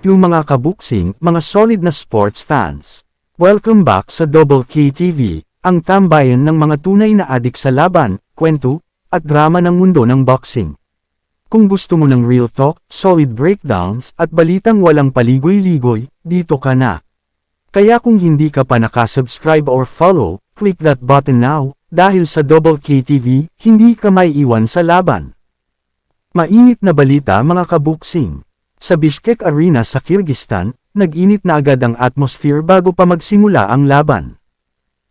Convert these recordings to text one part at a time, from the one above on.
yung mga kabuksing, mga solid na sports fans. Welcome back sa Double K TV, ang tambayan ng mga tunay na adik sa laban, kwento, at drama ng mundo ng boxing. Kung gusto mo ng real talk, solid breakdowns, at balitang walang paligoy-ligoy, dito ka na. Kaya kung hindi ka pa nakasubscribe or follow, click that button now, dahil sa Double K TV, hindi ka may iwan sa laban. Mainit na balita mga kabuksing. Sa Bishkek Arena sa Kyrgyzstan, nag-init na agad ang atmosphere bago pa magsimula ang laban.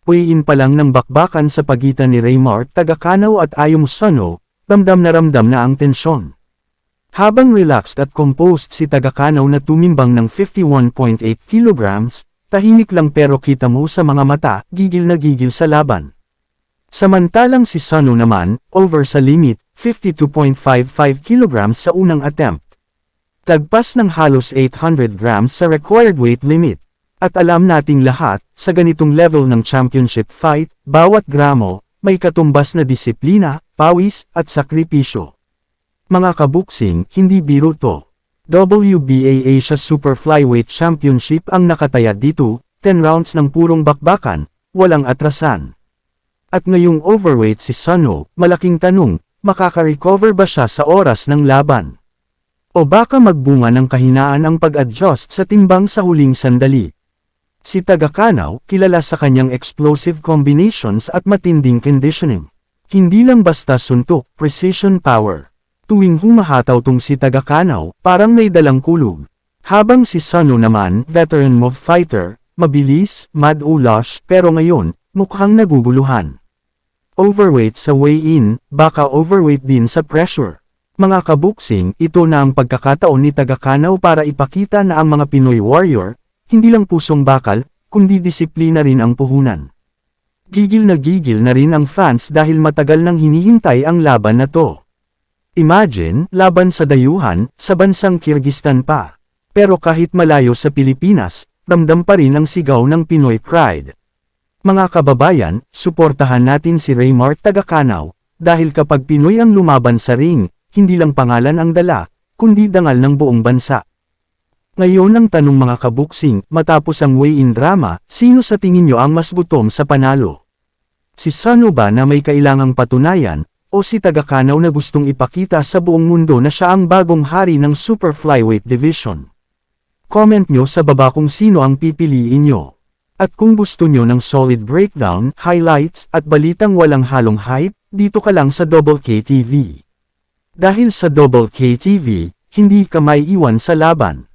Puyin pa lang ng bakbakan sa pagitan ni Raymar Tagakanaw at Ayom Sano, ramdam na ramdam na ang tensyon. Habang relaxed at composed si Tagakanaw na tumimbang ng 51.8 kilograms, tahimik lang pero kita mo sa mga mata, gigil na gigil sa laban. Samantalang si Sano naman, over sa limit, 52.55 kilograms sa unang attempt. Lagpas ng halos 800 grams sa required weight limit. At alam nating lahat, sa ganitong level ng championship fight, bawat gramo, may katumbas na disiplina, pawis, at sakripisyo. Mga kabuksing, hindi biro to. WBA Asia Super Flyweight Championship ang nakataya dito, 10 rounds ng purong bakbakan, walang atrasan. At ngayong overweight si Sano, malaking tanong, makaka-recover ba siya sa oras ng laban? O baka magbunga ng kahinaan ang pag-adjust sa timbang sa huling sandali. Si Tagakanaw, kilala sa kanyang explosive combinations at matinding conditioning. Hindi lang basta suntok, precision power. Tuwing humahataw tong si Tagakanaw, parang may dalang kulog. Habang si Sano naman, veteran move fighter, mabilis, mad ulash, pero ngayon, mukhang naguguluhan. Overweight sa weigh-in, baka overweight din sa pressure. Mga kabuksing, ito na ang pagkakataon ni Tagakanaw para ipakita na ang mga Pinoy warrior, hindi lang pusong bakal, kundi disiplina rin ang puhunan. Gigil na gigil na rin ang fans dahil matagal nang hinihintay ang laban na to. Imagine, laban sa dayuhan, sa bansang Kyrgyzstan pa. Pero kahit malayo sa Pilipinas, ramdam pa rin ang sigaw ng Pinoy pride. Mga kababayan, suportahan natin si Raymar Tagakanaw, dahil kapag Pinoy ang lumaban sa ring, hindi lang pangalan ang dala, kundi dangal ng buong bansa. Ngayon ang tanong mga kabuksing, matapos ang weigh-in drama, sino sa tingin nyo ang mas gutom sa panalo? Si Sano ba na may kailangang patunayan, o si Tagakanaw na gustong ipakita sa buong mundo na siya ang bagong hari ng Super Flyweight Division? Comment nyo sa baba kung sino ang pipiliin nyo. At kung gusto nyo ng solid breakdown, highlights, at balitang walang halong hype, dito ka lang sa Double K TV. Dahil sa Double KTV, hindi ka may iwan sa laban.